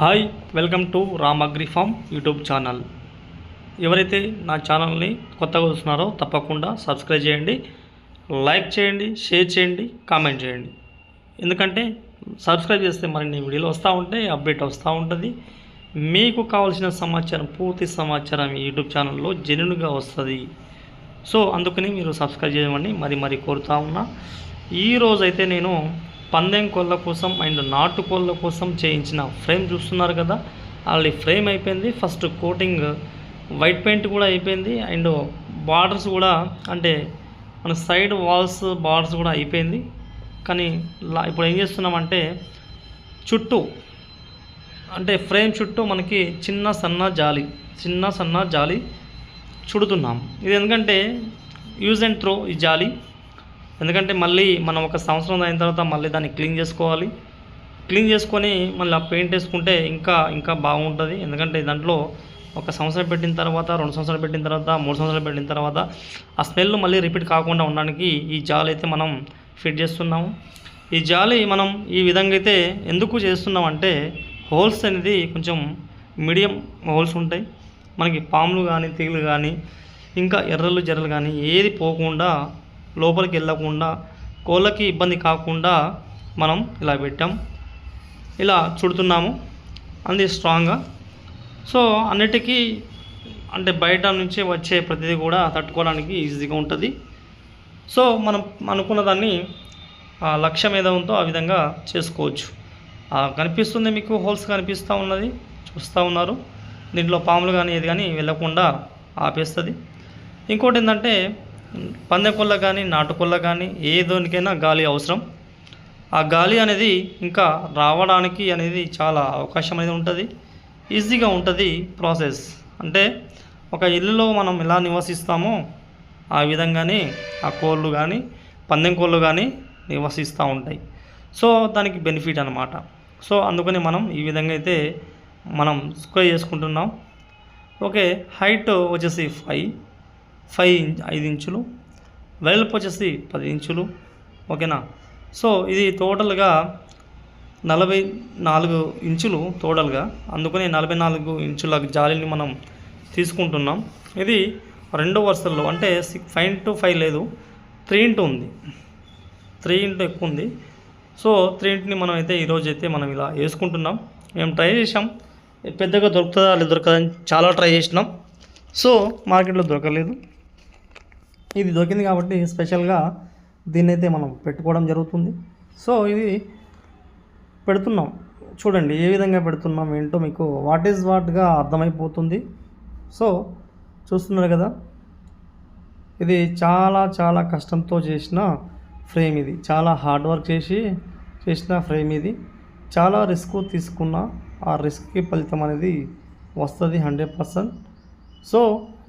Hi welcome to Ram agri farm YouTube channel. ఎవరైతే నా ఛానల్ని కొత్తగా చూస్తున్నారో తప్పకుండా సబ్స్క్రైబ్ చేయండి లైక్ చేయండి షేర్ చేయండి కామెంట్ చేయండి. ఎందుకంటే సబ్స్క్రైబ్ చేస్తే మరిన్ని వీడియోలు వస్తూ ఉంటాయి అప్డేట్ వస్తూ ఉంటుంది. మీకు కావాల్సిన సమాచారం పూర్తి సమాచారం యూట్యూబ్ ఛానల్లో జెన్యున్గా వస్తుంది. సో అందుకని మీరు సబ్స్క్రైబ్ చేయమని మరి మరి కోరుతా ఉన్నా. ఈరోజైతే అయితే నేను పందెం కోళ్ళ కోసం అండ్ నాటు కోళ్ళ కోసం చేయించిన ఫ్రేమ్ చూస్తున్నారు కదా ఆల్రెడీ ఫ్రేమ్ అయిపోయింది. ఫస్ట్ కోటింగ్ వైట్ పెయింట్ కూడా అయిపోయింది. అండ్ బార్డర్స్ కూడా అంటే మన సైడ్ వాల్స్ బార్డర్స్ కూడా అయిపోయింది. కానీ ఇప్పుడు ఏం చేస్తున్నామంటే చుట్టూ అంటే ఫ్రేమ్ చుట్టూ మనకి చిన్న సన్న జాలి చిన్న సన్న జాలి చుడుతున్నాం. ఇది ఎందుకంటే యూజ్ అండ్ త్రో ఈ జాలి. ఎందుకంటే మళ్ళీ మనం ఒక సంవత్సరం అయిన తర్వాత మళ్ళీ దాన్ని క్లీన్ చేసుకోవాలి. క్లీన్ చేసుకొని మళ్ళీ ఆ పెయింట్ వేసుకుంటే ఇంకా ఇంకా బాగుంటుంది. ఎందుకంటే దాంట్లో ఒక సంవత్సరం పెట్టిన తర్వాత రెండు సంవత్సరాలు పెట్టిన తర్వాత మూడు సంవత్సరాలు పెట్టిన తర్వాత ఆ స్మెల్ మళ్ళీ రిపీట్ కాకుండా ఉండడానికి ఈ జాలి అయితే మనం ఫిట్ చేస్తున్నాము. ఈ జాలి మనం ఈ విధంగా అయితే ఎందుకు చేస్తున్నాం అంటే హోల్స్ అనేది కొంచెం మీడియం హోల్స్ ఉంటాయి. మనకి పాములు కానీ తీగలు కానీ ఇంకా ఎర్రలు జర్రలు కానీ ఏది పోకుండా లోపలికి వెళ్ళకుండా కోళ్ళకి ఇబ్బంది కాకుండా మనం ఇలా పెట్టాం. ఇలా చుడుతున్నాము. అంది స్ట్రాంగ్గా. సో అన్నిటికీ అంటే బయట నుంచి వచ్చే ప్రతిదీ కూడా తట్టుకోవడానికి ఈజీగా ఉంటుంది. సో మనం అనుకున్న దాన్ని ఆ లక్ష్యం ఏదో ఉందో ఆ విధంగా చేసుకోవచ్చు. కనిపిస్తుంది మీకు హోల్స్ కనిపిస్తూ ఉన్నది చూస్తూ ఉన్నారు. దీంట్లో పాములు కానీ ఏది కానీ వెళ్ళకుండా ఆపేస్తుంది. ఇంకోటి ఏంటంటే పందెకొల్ల కానీ నాటుకొల్ల కానీ ఏ దోనికైనా గాలి అవసరం. ఆ గాలి అనేది ఇంకా రావడానికి అనేది చాలా అవకాశం అనేది ఉంటుంది. ఈజీగా ఉంటుంది ప్రాసెస్. అంటే ఒక ఇల్లులో మనం ఎలా నివసిస్తామో ఆ విధంగానే ఆ కోళ్ళు కానీ పందెం కోళ్ళు కానీ నివసిస్తూ ఉంటాయి. సో దానికి బెనిఫిట్ అనమాట సో అందుకని మనం ఈ విధంగా అయితే మనం స్క్వేర్ చేసుకుంటున్నాం. ఓకే హైట్ వచ్చేసి ఫైవ్. ఫైవ్ ఐదు ఇంచులు వెడల్పు వచ్చేసి పది ఇంచులు ఓకేనా? సో ఇది టోటల్గా నలభై నాలుగు ఇంచులు టోటల్గా. అందుకని నలభై నాలుగు ఇంచుల జాలిని మనం తీసుకుంటున్నాం. ఇది రెండో వరుసల్లో అంటే సిక్స్ ఫైవ్ ఇంటూ ఫైవ్ లేదు త్రీ ఇంటూ ఉంది. త్రీ ఇంటూ ఎక్కువ ఉంది. సో త్రీ ఇంటిని మనం అయితే ఈరోజు అయితే మనం ఇలా వేసుకుంటున్నాం. మేము ట్రై చేసాం పెద్దగా దొరుకుతుందా లేదా దొరకదా చాలా ట్రై చేసినాం. సో మార్కెట్లో దొరకలేదు. ఇది దొరికింది కాబట్టి స్పెషల్గా దీన్ని అయితే మనం పెట్టుకోవడం జరుగుతుంది. సో ఇది పెడుతున్నాం. చూడండి ఏ విధంగా పెడుతున్నాం ఏంటో మీకు వాట్ ఈజ్ వాట్గా అర్థమైపోతుంది. సో చూస్తున్నారు కదా ఇది చాలా చాలా కష్టంతో చేసిన ఫ్రేమ్ ఇది. చాలా హార్డ్ వర్క్ చేసి చేసిన ఫ్రేమ్ ఇది. చాలా రిస్క్ తీసుకున్న ఆ రిస్క్కి ఫలితం అనేది వస్తుంది హండ్రెడ్ పర్సెంట్ సో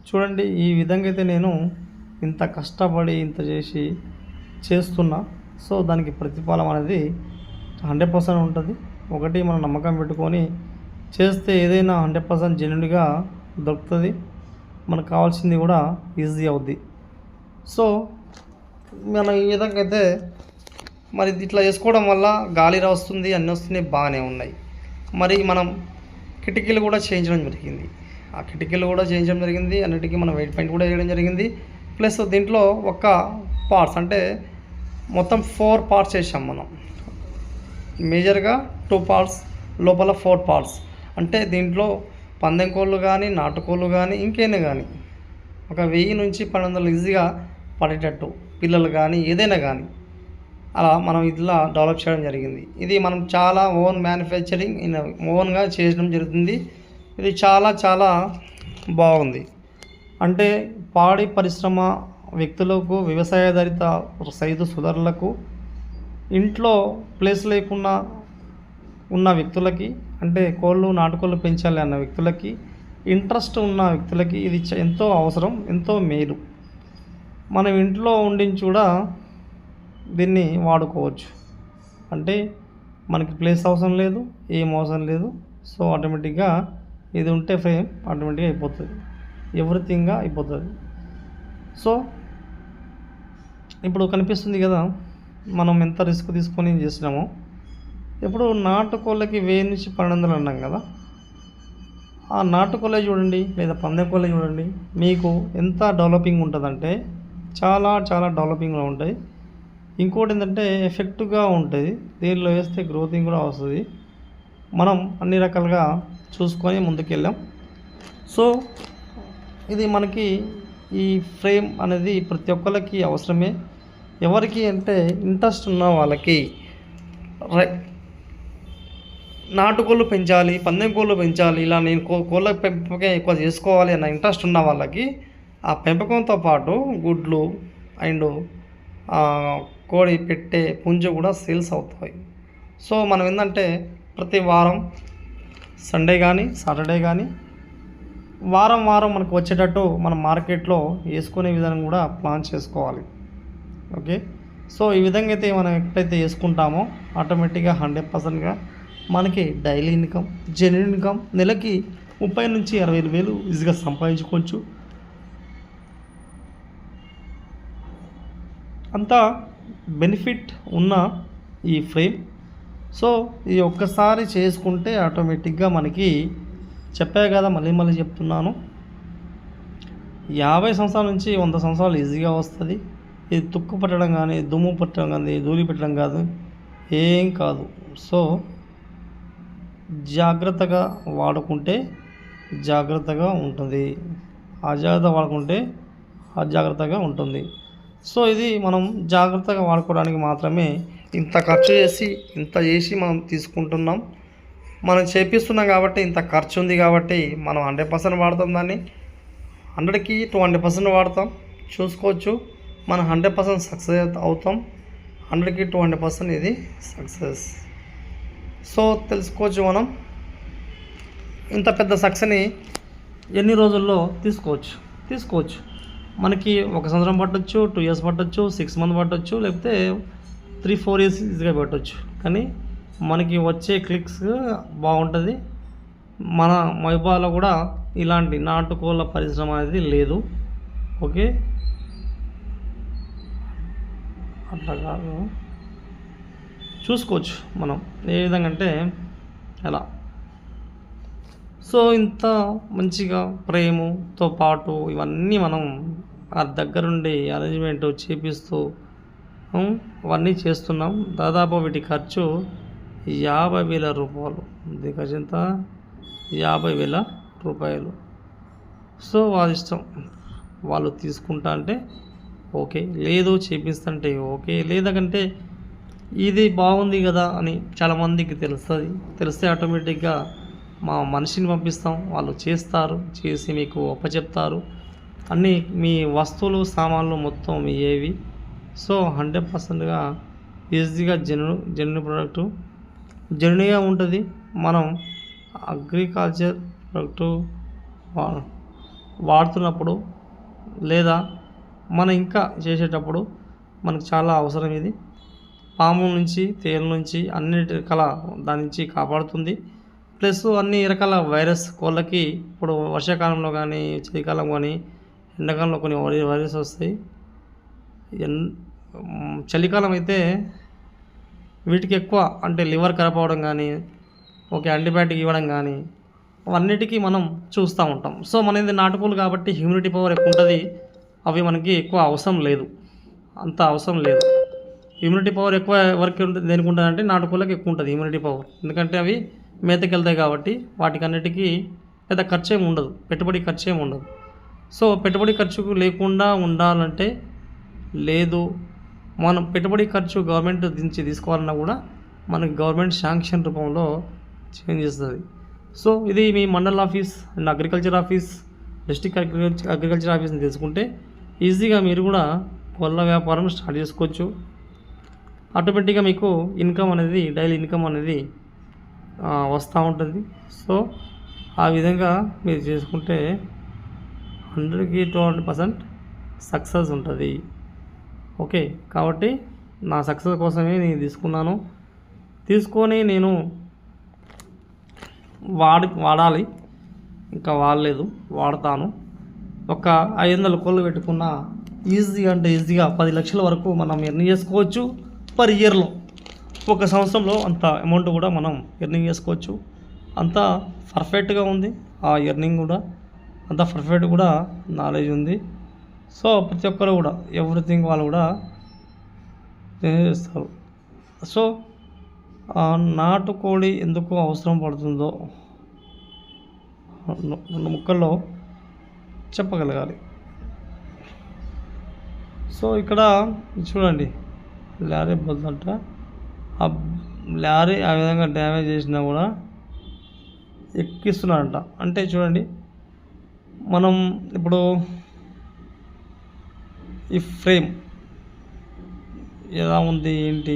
చూడండి ఈ విధంగా అయితే నేను ఇంత కష్టపడి ఇంత చేసి చేస్తున్నా. సో దానికి ప్రతిఫలం అనేది హండ్రెడ్ పర్సెంట్ ఉంటుంది. ఒకటి మనం నమ్మకం పెట్టుకొని చేస్తే ఏదైనా హండ్రెడ్ పర్సెంట్ జెన్యున్గా దొరుకుతుంది. మనకు కావాల్సింది కూడా ఈజీ అవుద్ది. సో మనం ఈ విధంగా అయితే మరి ఇట్లా చేసుకోవడం వల్ల గాలి వస్తుంది అన్నీ వస్తున్నాయి బాగానే ఉన్నాయి. మరి మనం కిటికీలు కూడా చేయించడం జరిగింది. ఆ కిటికీలు కూడా చేయించడం జరిగింది. అన్నిటికీ మనం వెయిట్ పాయింట్ కూడా వేయడం జరిగింది. ప్లస్ దీంట్లో ఒక పార్ట్స్ అంటే మొత్తం ఫోర్ పార్ట్స్ వేసాం మనం. మేజర్గా టూ పార్ట్స్ లోపల ఫోర్ పార్ట్స్ అంటే దీంట్లో పందెం కోళ్ళు కానీ నాటుకోళ్ళు కానీ ఇంకేనా కానీ ఒక వెయ్యి నుంచి పన్నెండు వందలు ఈజీగా పడేటట్టు పిల్లలు కానీ ఏదైనా కానీ అలా మనం ఇట్లా డెవలప్ చేయడం జరిగింది. ఇది మనం చాలా ఓన్ మ్యానుఫ్యాక్చరింగ్ ఓన్గా చేయడం జరుగుతుంది. ఇది చాలా చాలా బాగుంది. అంటే పాడి పరిశ్రమ వ్యక్తులకు వ్యవసాయాధారిత సైదు సుధరులకు ఇంట్లో ప్లేస్ లేకుండా ఉన్న వ్యక్తులకి అంటే కోళ్ళు నాటుకోళ్ళు పెంచాలి అన్న వ్యక్తులకి ఇంట్రెస్ట్ ఉన్న వ్యక్తులకి ఇది ఎంతో అవసరం ఎంతో మేలు. మనం ఇంట్లో ఉండించి కూడా దీన్ని వాడుకోవచ్చు. అంటే మనకి ప్లేస్ అవసరం లేదు ఏం అవసరం లేదు సో ఆటోమేటిక్గా ఇది ఉంటే ఫ్రేమ్ ఆటోమేటిక్గా అయిపోతుంది. ఎవ్రీథింగ్గా అయిపోతుంది. సో ఇప్పుడు కనిపిస్తుంది కదా మనం ఎంత రిస్క్ తీసుకొని చేసినామో. ఇప్పుడు నాటుకోళ్ళకి వెయ్యి నుంచి పన్నెండు వందలు అన్నాం కదా. ఆ నాటుకోళ్ళే చూడండి లేదా పందెకోళ్ళే చూడండి మీకు ఎంత డెవలపింగ్ ఉంటుందంటే చాలా చాలా డెవలపింగ్లో ఉంటాయి. ఇంకోటి ఏంటంటే ఎఫెక్టివ్గా ఉంటుంది దీనిలో వేస్తే గ్రోతింగ్ కూడా వస్తుంది. మనం అన్ని రకాలుగా చూసుకొని ముందుకెళ్ళాం. సో ఇది మనకి ఈ ఫ్రేమ్ అనేది ప్రతి ఒక్కరికి అవసరమే. ఎవరికి అంటే ఇంట్రెస్ట్ ఉన్న వాళ్ళకి రై నాటుకోళ్ళు పెంచాలి పందెం కోళ్ళు పెంచాలి ఇలా నేను కో కోళ్ళ పెంపకం ఎక్కువ చేసుకోవాలి అన్న ఇంట్రెస్ట్ ఉన్న వాళ్ళకి ఆ పెంపకంతో పాటు గుడ్లు అండ్ కోడి పెట్టే పుంజు కూడా సేల్స్ అవుతాయి. సో మనం ఏంటంటే ప్రతి వారం సండే కానీ సాటర్డే కానీ వారం వారం మనకు వచ్చేటట్టు మనం మార్కెట్లో వేసుకునే విధానం కూడా ప్లాన్ చేసుకోవాలి. ఓకే? సో ఈ విధంగా అయితే మనం ఎప్పుడైతే వేసుకుంటామో ఆటోమేటిక్గా హండ్రెడ్ పర్సెంట్గా మనకి డైలీ ఇన్కమ్ జెన్యున్ ఇన్కమ్ నెలకి ముప్పై నుంచి అరవై వేలు ఈజీగా సంపాదించుకోవచ్చు. అంతా బెనిఫిట్ ఉన్న ఈ ఫ్రేమ్. సో ఈ ఒక్కసారి చేసుకుంటే ఆటోమేటిక్గా మనకి చెప్పా కదా మళ్ళీ మళ్ళీ చెప్తున్నాను. యాభై సంవత్సరాల నుంచి వంద సంవత్సరాలు ఈజీగా వస్తుంది. ఇది తుక్కు పట్టడం కానీ దుమ్ము పట్టడం కానీ ధూళి పెట్టడం కాదు ఏం కాదు. సో జాగ్రత్తగా వాడుకుంటే జాగ్రత్తగా ఉంటుంది. అజాగ్రత్త వాడుకుంటే అజాగ్రత్తగా ఉంటుంది. సో ఇది మనం జాగ్రత్తగా వాడుకోవడానికి మాత్రమే ఇంత ఖర్చు చేసి ఇంత చేసి మనం తీసుకుంటున్నాం. మనం చేపిస్తున్నాం కాబట్టి ఇంత ఖర్చు ఉంది కాబట్టి మనం హండ్రెడ్ పర్సెంట్ వాడతాం దాన్ని. హండ్రెడ్కి టూ హండ్రెడ్ పర్సెంట్ వాడతాం. చూసుకోవచ్చు మనం హండ్రెడ్ పర్సెంట్ సక్సెస్ అవుతాం. హండ్రెడ్కి టూ హండ్రెడ్ పర్సెంట్ ఇది సక్సెస్ సో తెలుసుకోవచ్చు మనం. ఇంత పెద్ద సక్సెస్ని ఎన్ని రోజుల్లో తీసుకోవచ్చు? తీసుకోవచ్చు. మనకి ఒక సంవత్సరం పట్టొచ్చు టూ ఇయర్స్ పట్టొచ్చు సిక్స్ మంత్ పట్టొచ్చు లేకపోతే త్రీ ఫోర్ ఇయర్స్ ఈజీగా పెట్టవచ్చు కానీ మనకి వచ్చే క్లిక్స్ బాగుంటుంది. మన మైబాలో కూడా ఇలాంటి నాటుకోళ్ళ పరిశ్రమ అనేది లేదు. ఓకే? అట్లా కాదు. చూసుకోవచ్చు మనం ఏ విధంగా అంటే ఎలా. సో ఇంత మంచిగా ప్రేమతో పాటు ఇవన్నీ మనం ఆ దగ్గరుండి అరేంజ్మెంట్ చేపిస్తూ అవన్నీ చేస్తున్నాం. దాదాపు వీటి ఖర్చు యాభై వేల రూపాయలు. దిగజంత యాభై వేల రూపాయలు. సో వాళ్ళ ఇష్టం. వాళ్ళు తీసుకుంటా అంటే ఓకే. లేదు చేపిస్తుంటే ఓకే. లేదంటే ఇది బాగుంది కదా అని చాలామందికి తెలుస్తుంది. తెలిస్తే ఆటోమేటిక్గా మా మనిషిని పంపిస్తాం. వాళ్ళు చేస్తారు. చేసి మీకు అప్పచెప్తారు. అన్నీ మీ వస్తువులు సామాన్లు మొత్తం మీ ఏవి? సో హండ్రెడ్ పర్సెంట్గా ఈజీగా జెన్యు జెన్యున్ ప్రోడక్టు జర్నీగా ఉంటుంది. మనం అగ్రికల్చర్ ప్రొడక్టు వాడుతున్నప్పుడు లేదా మనం ఇంకా చేసేటప్పుడు మనకు చాలా అవసరం ఇది. పాము నుంచి తేలు నుంచి అన్ని రకాల దాని నుంచి కాపాడుతుంది. ప్లస్ అన్ని రకాల వైరస్ కోళ్ళకి ఇప్పుడు వర్షాకాలంలో కానీ చలికాలం కానీ ఎండాకాలంలో కొన్ని వైరస్ వస్తాయి. ఎన్ చలికాలం అయితే వీటికి ఎక్కువ అంటే లివర్ ఖరాబ్ అవ్వడం కానీ ఓకే యాంటీబయాటిక్ ఇవ్వడం కానీ అవన్నిటికీ మనం చూస్తూ ఉంటాం. సో మనది నాటుకోలు కాబట్టి హ్యూమిడిటీ పవర్ ఎక్కువ ఉంటుంది. అవి మనకి ఎక్కువ అవసరం లేదు. అంత అవసరం లేదు. ఇమ్యూనిటీ పవర్ ఎక్కువ ఎవరికి ఉంటుంది దేనికి ఉంటుందంటే నాటుకోళ్ళకి ఎక్కువ ఉంటుంది ఇమ్యూనిటీ పవర్. ఎందుకంటే అవి మేతకి వెళ్తాయి కాబట్టి వాటికన్నిటికీ పెద్ద ఖర్చు ఏమి ఉండదు. పెట్టుబడి ఖర్చు ఏమి ఉండదు. సో పెట్టుబడి ఖర్చుకు లేకుండా ఉండాలంటే లేదు మనం పెట్టుబడి ఖర్చు గవర్నమెంట్ నుంచి తీసుకోవాలన్నా కూడా మనకి గవర్నమెంట్ శాంక్షన్ రూపంలో చేంజ్ చేస్తుంది. సో ఇది మీ mandal office and agriculture office district agriculture agriculture ఆఫీస్ని తెలుసుకుంటే ఈజీగా మీరు కూడా కోళ్ళ వ్యాపారం స్టార్ట్ చేసుకోవచ్చు. ఆటోమేటిక్గా మీకు ఇన్కమ్ అనేది డైలీ ఇన్కమ్ అనేది వస్తూ ఉంటుంది. సో ఆ విధంగా మీరు చేసుకుంటే హండ్రెడ్కి టూ హండ్రెడ్ పర్సెంట్ సక్సెస్ ఉంటుంది. ఓకే కాబట్టి నా సక్సెస్ కోసమే నేను తీసుకున్నాను. తీసుకొని నేను వాడి వాడాలి. ఇంకా వాడలేదు వాడతాను. ఒక ఐదు వందల కోళ్ళు పెట్టుకున్న ఈజీ అంటే ఈజీగా పది లక్షల వరకు మనం ఎర్న్ చేసుకోవచ్చు పర్ ఇయర్లో. ఒక సంవత్సరంలో అంత అమౌంట్ కూడా మనం ఎర్నింగ్ చేసుకోవచ్చు. అంత పర్ఫెక్ట్గా ఉంది ఆ ఎర్నింగ్ కూడా. అంత పర్ఫెక్ట్ కూడా నాలెడ్జ్ ఉంది. సో ప్రతి ఒక్కరు కూడా ఎవ్రీథింగ్ వాళ్ళు కూడా చేస్తారు. సో ఆ నాటుకోడి ఎందుకు అవసరం పడుతుందో రెండు ముక్కల్లో చెప్పగలగాలి. సో ఇక్కడ చూడండి లారీ బదులంట ఆ లారీ ఆ విధంగా డ్యామేజ్ చేసినా కూడా ఎక్కిస్తున్నారంట. అంటే చూడండి మనం ఇప్పుడు ఈ ఫ్రేమ్ ఎలా ఉంది ఏంటి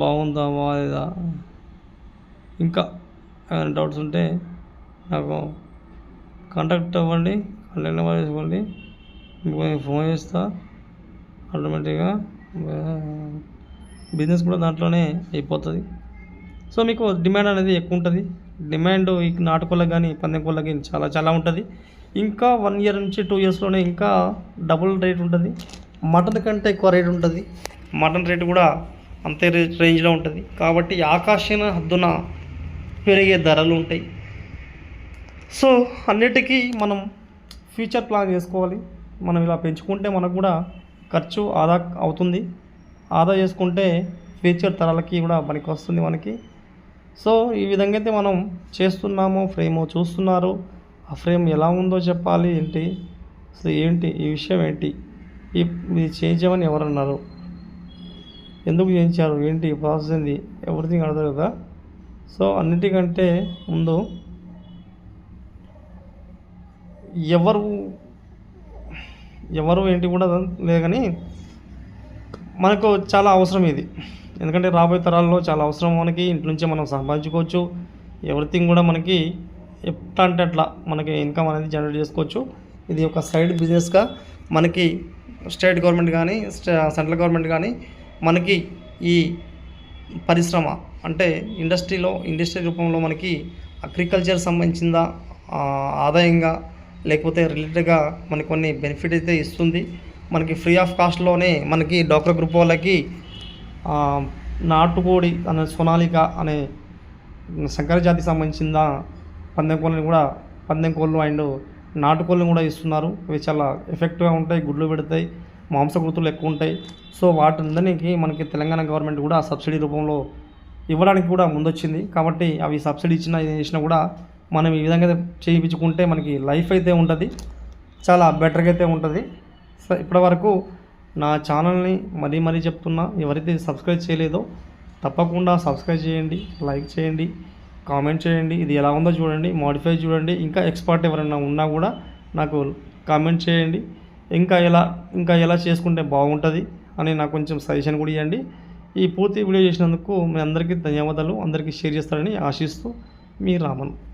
బాగుందా బాగాలేదా ఇంకా ఏమైనా డౌట్స్ ఉంటే నాకు కాంటాక్ట్ అవ్వండి కాంటాక్ట్ నెంబర్ తీసుకోండి మీకు నేను ఫోన్ చేస్తా ఆటోమేటిక్గా బిజినెస్ కూడా దాంట్లోనే అయిపోతుంది. సో మీకు డిమాండ్ అనేది ఎక్కువ ఉంటుంది. డిమాండ్ ఈ నాటుకోళ్ళకి కానీ పందెం కోళ్ళకి చాలా చాలా ఉంటుంది. ఇంకా వన్ ఇయర్ నుంచి టూ ఇయర్స్లోనే ఇంకా డబుల్ రేట్ ఉంటుంది. మటన్ కంటే ఎక్కువ రేట్ ఉంటుంది. మటన్ రేట్ కూడా అంతే రే- రేంజ్లో ఉంటుంది. కాబట్టి ఆకాశన హద్దున పెరిగే ధరలు ఉంటాయి. సో అన్నిటికీ మనం ఫ్యూచర్ ప్లాన్ చేసుకోవాలి. మనం ఇలా పెంచుకుంటే మనకు కూడా ఖర్చు ఆదా అవుతుంది. ఆదా చేసుకుంటే ఫ్యూచర్ తరాలకి కూడా పనికి వస్తుంది మనకి. సో ఈ విధంగా అయితే మనం చేస్తున్నాము ఫ్రేమో చూస్తున్నారు. ఫ్రేమ్ ఎలా ఉందో చెప్పాలి ఏంటి? అసలు ఏంటి? ఈ విషయం ఏంటి? ఈ ఇది చేయించమని ఎవరన్నారు? ఎందుకు చేయించారు ఏంటి? ప్రాసెస్ ఏంది? ఎవ్రీథింగ్ అడతారు కదా? సో అన్నిటికంటే ముందు ఎవరు ఎవరు ఏంటి కూడా లేదు కానీ మనకు చాలా అవసరం ఇది. ఎందుకంటే రాబోయే తరాల్లో చాలా అవసరం మనకి. ఇంటి నుంచే మనం సంపాదించుకోవచ్చు. ఎవ్రీథింగ్ కూడా మనకి ఎట్లా అంటే అట్లా మనకి ఇన్కమ్ అనేది జనరేట్ చేసుకోవచ్చు. ఇది ఒక సైడ్ బిజినెస్గా మనకి స్టేట్ గవర్నమెంట్ కానీ సెంట్రల్ గవర్నమెంట్ కానీ మనకి ఈ పరిశ్రమ అంటే ఇండస్ట్రీలో ఇండస్ట్రీ రూపంలో మనకి అగ్రికల్చర్ సంబంధించిందా ఆదాయంగా లేకపోతే రిలేటెడ్గా మనకి కొన్ని బెనిఫిట్ అయితే ఇస్తుంది. మనకి ఫ్రీ ఆఫ్ కాస్ట్లోనే మనకి డాక్టర్ గ్రూప్ వాళ్ళకి నాటుకోడి అనే సోనాలిక అనే శంకర జాతికి సంబంధించిన పందెం కోళ్ళని కూడా పందెం కోళ్ళు అండ్ నాటుకోళ్ళని కూడా ఇస్తున్నారు. అవి చాలా ఎఫెక్టివ్గా ఉంటాయి గుడ్లు పెడతాయి మాంసకృతులు ఎక్కువ ఉంటాయి. సో వాటిందరికి మనకి తెలంగాణ గవర్నమెంట్ కూడా సబ్సిడీ రూపంలో ఇవ్వడానికి కూడా ముందొచ్చింది. కాబట్టి అవి సబ్సిడీ ఇచ్చినా కూడా మనం ఈ విధంగా చేయించుకుంటే మనకి లైఫ్ అయితే ఉంటుంది. చాలా బెటర్గా అయితే ఉంటుంది. సో ఇప్పటి వరకు నా ఛానల్ని మరీ మరీ చెప్తున్నా ఎవరైతే సబ్స్క్రైబ్ చేయలేదో తప్పకుండా సబ్స్క్రైబ్ చేయండి లైక్ చేయండి. కామెంట్ చేయండి. ఇది ఎలా ఉందో చూడండి. మోడిఫై చూడండి. ఇంకా ఎక్స్పర్ట్ ఎవరైనా ఉన్నా కూడా నాకు కామెంట్ చేయండి. ఇంకా ఎలా ఇంకా ఎలా చేసుకుంటే బాగుంటుంది అని నాకు కొంచెం సజెషన్ కూడా ఇవ్వండి. ఈ పూర్తి వీడియో చేసినందుకు మీ అందరికీ ధన్యవాదాలు. అందరికీ షేర్ చేస్తారని ఆశిస్తూ మీ రామన్.